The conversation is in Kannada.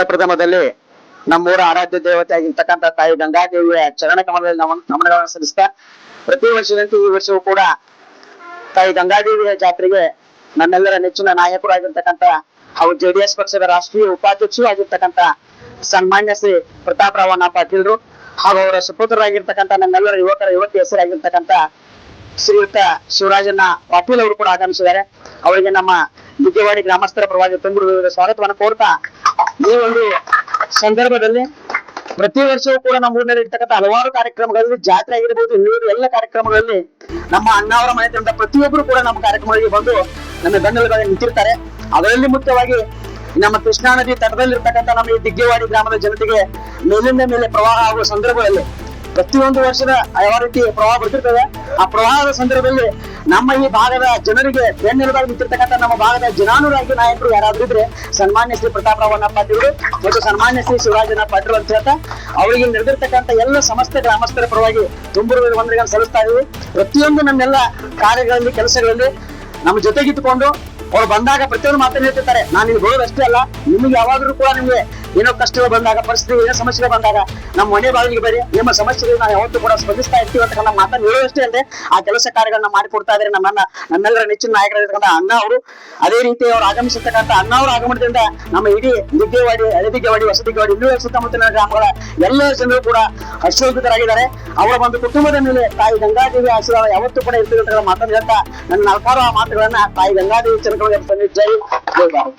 ಪ್ರಪ್ರಥಮದಲ್ಲಿ ನಮ್ಮೂರ ಆರಾಧ್ಯ ದೇವತೆ ಆಗಿರ್ತಕ್ಕಂಥ ತಾಯಿ ಗಂಗಾದೇವಿಯ ಚರಣ ಕಮಲದಲ್ಲಿ ನಮ, ನಮನಗಳನ್ನು ಸಲ್ಲಿಸ್ತಾ, ಪ್ರತಿ ವರ್ಷದಂತೆ ಈ ವರ್ಷವೂ ಕೂಡ ತಾಯಿ ಗಂಗಾದೇವಿಯ ಜಾತ್ರೆಗೆ ನನ್ನೆಲ್ಲರ ನೆಚ್ಚಿನ ನಾಯಕರು ಆಗಿರ್ತಕ್ಕಂಥ ಹಾಗೂ ಜೆಡಿಎಸ್ ಪಕ್ಷದ ರಾಷ್ಟ್ರೀಯ ಉಪಾಧ್ಯಕ್ಷರು ಆಗಿರ್ತಕ್ಕಂಥ ಸನ್ಮಾನ್ಯ ಶ್ರೀ ಪ್ರತಾಪ್ ರಾವಣ್ಣ ಪಾಟೀಲ್ರು ಹಾಗೂ ಅವರ ಸುಪುತ್ರರಾಗಿರ್ತಕ್ಕಂಥ ನನ್ನೆಲ್ಲರ ಯುವಕರ ಯುವತಿ ಹೆಸರಾಗಿರ್ತಕ್ಕಂಥ ಶ್ರೀಯುತ ಶಿವರಾಜಣ್ಣ ಪಾಟೀಲ್ ಅವರು ಕೂಡ ಆಗಮಿಸಿದ್ದಾರೆ. ಅವರಿಗೆ ನಮ್ಮ ಬಿಜೆವಾಡಿ ಗ್ರಾಮಸ್ಥರ ಪರವಾಗಿ ತುಂಬು ಸ್ವಾಗತವನ್ನು ಕೋರ್ತಾ ಈ ಒಂದು ಸಂದರ್ಭದಲ್ಲಿ ಪ್ರತಿ ವರ್ಷವೂ ಕೂಡ ನಮ್ಮ ಊರಿನಲ್ಲಿ ಇರ್ತಕ್ಕಂಥ ಹಲವಾರು ಕಾರ್ಯಕ್ರಮಗಳಲ್ಲಿ ಜಾತ್ರೆ ಆಗಿರ್ಬೋದು ಇನ್ನೂರು ಎಲ್ಲ ಕಾರ್ಯಕ್ರಮಗಳಲ್ಲಿ ನಮ್ಮ ಅಣ್ಣವರ ಮನೆ ತಂದ ಪ್ರತಿಯೊಬ್ಬರು ಕೂಡ ನಮ್ಮ ಕಾರ್ಯಕ್ರಮಗಳಿಗೆ ಬಂದು ನಮ್ಮ ಬೆನ್ನೆಲುಬಾಗಿ ನಿಂತಿರ್ತಾರೆ. ಅದರಲ್ಲಿ ಮುಖ್ಯವಾಗಿ ನಮ್ಮ ಕೃಷ್ಣಾ ನದಿ ತಟದಲ್ಲಿರ್ತಕ್ಕಂಥ ನಮ್ಮ ಈ ದಿಗ್ಗೇವಾಡಿ ಗ್ರಾಮದ ಜನತೆಗೆ ಮೇಲಿಂದ ಮೇಲೆ ಪ್ರವಾಹ ಆಗುವ ಸಂದರ್ಭದಲ್ಲಿ ಪ್ರತಿಯೊಂದು ವರ್ಷದ ಯಾವ ರೀತಿ ಪ್ರವಾಹ ಬರ್ತಿರ್ತದೆ. ಆ ಪ್ರವಾಹದ ಸಂದರ್ಭದಲ್ಲಿ ನಮ್ಮ ಈ ಭಾಗದ ಜನರಿಗೆ ಬೆನ್ನೆಲುಬಾಗಿ ನಿಂತಿರ್ತಕ್ಕಂಥ ನಮ್ಮ ಭಾಗದ ಜನಾನುರಾಗಿ ನಾಯಕರು ಯಾರಾದ್ರೂ ಇದ್ರೆ ಸನ್ಮಾನ್ಯ ಶ್ರೀ ಪ್ರತಾಪ್ ರಾವಣ್ಣ ಪಾಟೀಲ್ ಮತ್ತು ಸನ್ಮಾನ್ಯ ಶ್ರೀ ಶಿವರಾಜನ ಪಾಟೀಲ್ ಅಂತ ಹೇಳ್ತಾ ಅವರಿಗೆ ನಡೆದಿರ್ತಕ್ಕಂಥ ಎಲ್ಲ ಸಮಸ್ತ ಗ್ರಾಮಸ್ಥರ ಪರವಾಗಿ ತುಂಬು ವಂದನೆಗಳನ್ನು ಸಲ್ಲಿಸ್ತಾ ಇದ್ದೀವಿ. ಪ್ರತಿಯೊಂದು ನಮ್ಮೆಲ್ಲ ಕಾರ್ಯಗಳಲ್ಲಿ, ಕೆಲಸಗಳಲ್ಲಿ ನಮ್ಮ ಜೊತೆಗಿಟ್ಟುಕೊಂಡು ಅವ್ರು ಬಂದಾಗ ಪ್ರತಿಯೊಂದು ಮಾತನ್ನು ಹೇಳ್ತಿರ್ತಾರೆ. ನಾನು ನಿಮ್ಗೆ ಹೇಳೋದು ಅಷ್ಟೇ ಅಲ್ಲ, ನಿಮ್ಗೆ ಯಾವಾಗಲೂ ಕೂಡ ನಿಮ್ಗೆ ಏನೋ ಕಷ್ಟಗಳು ಬಂದಾಗ, ಪರಿಸ್ಥಿತಿ ಏನೋ ಸಮಸ್ಯೆಗಳು ಬಂದಾಗ, ನಮ್ಮ ಮನೆ ಬಾಗಿಲಿಗೆ ಬರೀ ನಿಮ್ಮ ಸಮಸ್ಯೆಗಳು ನಾವು ಯಾವತ್ತೂ ಕೂಡ ಸ್ಪಂದಿಸ್ತಾ ಇರ್ತೀವಿ ಅಂತ ನಮ್ಮ ಮಾತನ್ನು ಹೇಳುವಷ್ಟೇ ಅಲ್ಲದೆ, ಆ ಕೆಲಸ ಕಾರ್ಯಗಳನ್ನ ಮಾಡಿಕೊಡ್ತಾ ಇದ್ದಾರೆ ನಮ್ಮನ್ನ, ನಮ್ಮೆಲ್ಲರ ನೆಚ್ಚಿನ ನಾಯಕರಾಗಿರ್ತಕ್ಕಂಥ ಅಣ್ಣ ಅವರು. ಅದೇ ರೀತಿ ಅವರು ಆಗಮಿಸಿರ್ತಕ್ಕಂಥ ಅಣ್ಣ ಅವರ ಆಗಮನದಿಂದ ನಮ್ಮ ಇಡೀ ದಿಗ್ಗೇವಾಡಿ ಹಳೆದಿಗ್ಗೇವಾಡಿ ವಸತಿಗೇವಾಡಿ ಇನ್ನೂ ಸುತ್ತಮುತ್ತಲಿನ ಗ್ರಾಮಗಳ ಎಲ್ಲ ಜನರು ಕೂಡ ಹರ್ಷೋದ್ಧರಾಗಿದ್ದಾರೆ ಅವರ ಒಂದು ಕುಟುಂಬದ ಮೇಲೆ ತಾಯಿ ಗಂಗಾದೇವಿ ಆಶೀರ್ವಾದ ಯಾವತ್ತೂ ಕೂಡ ಇರ್ತದೆ ಅಂತ ಮಾತನ್ನು ಹೇಳ್ತಾ, ನನ್ನ ನಾಲ್ಕಾರು ಆ ಮಾತುಗಳನ್ನ ತಾಯಿ ಗಂಗಾದೇವಿ ಚಂದ್ರ ಜೈ ಜೈ